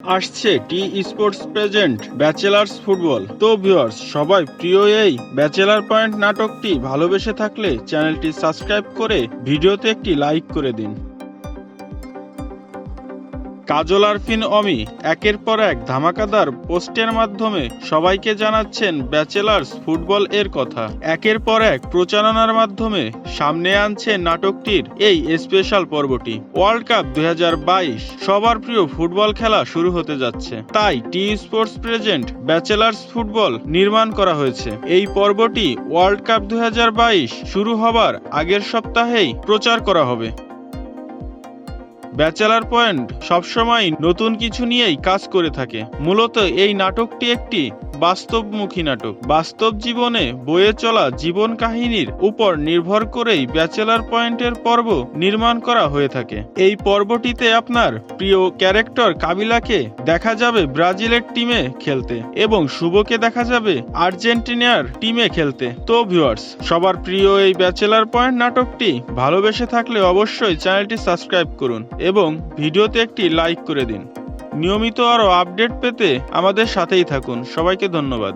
আসছে T sports present bachelors football তো viewers সবাই প্রিয় এই ব্যাচেলার পয়েন্ট নাটকটি ভালোবেসে থাকলে চ্যানেলটি সাবস্ক্রাইব করে ভিডিওতে একটি লাইক করে দিন। কাজল আরফিন অমি একের পর এক ধামাকাদার পোস্টের মাধ্যমে সবাইকে জানাচ্ছেন ব্যাচেলার্স ফুটবল এর কথা। একের পর এক প্রচারণার মাধ্যমে সামনে আনছে নাটকটির এই স্পেশাল পর্বটি। ওয়ার্ল্ড কাপ দু হাজার বাইশ সবার প্রিয় ফুটবল খেলা শুরু হতে যাচ্ছে। তাই T sports present bachelors football নির্মাণ করা হয়েছে। এই পর্বটি ওয়ার্ল্ড কাপ দু হাজার বাইশ শুরু হবার আগের সপ্তাহেই প্রচার করা হবে। ব্যাচেলার পয়েন্ট সবসময় নতুন কিছু নিয়েই কাজ করে থাকে। মূলত এই নাটকটি একটি বাস্তবমুখী নাটক। বাস্তব জীবনে বয়ে চলা জীবন কাহিনীর উপর নির্ভর করেই ব্যাচেলার পয়েন্টের পর্ব নির্মাণ করা হয়ে থাকে। এই পর্বটিতে আপনার প্রিয় ক্যারেক্টর কাবিলাকে দেখা যাবে ব্রাজিলের টিমে খেলতে এবং শুভকে দেখা যাবে আর্জেন্টিনার টিমে খেলতে। তো ভিউয়ার্স, সবার প্রিয় এই ব্যাচেলার পয়েন্ট নাটকটি ভালোবেসে থাকলে অবশ্যই চ্যানেলটি সাবস্ক্রাইব করুন এবং ভিডিওতে একটি লাইক করে দিন। নিয়মিত আরও আপডেট পেতে আমাদের সাথেই থাকুন। সবাইকে ধন্যবাদ।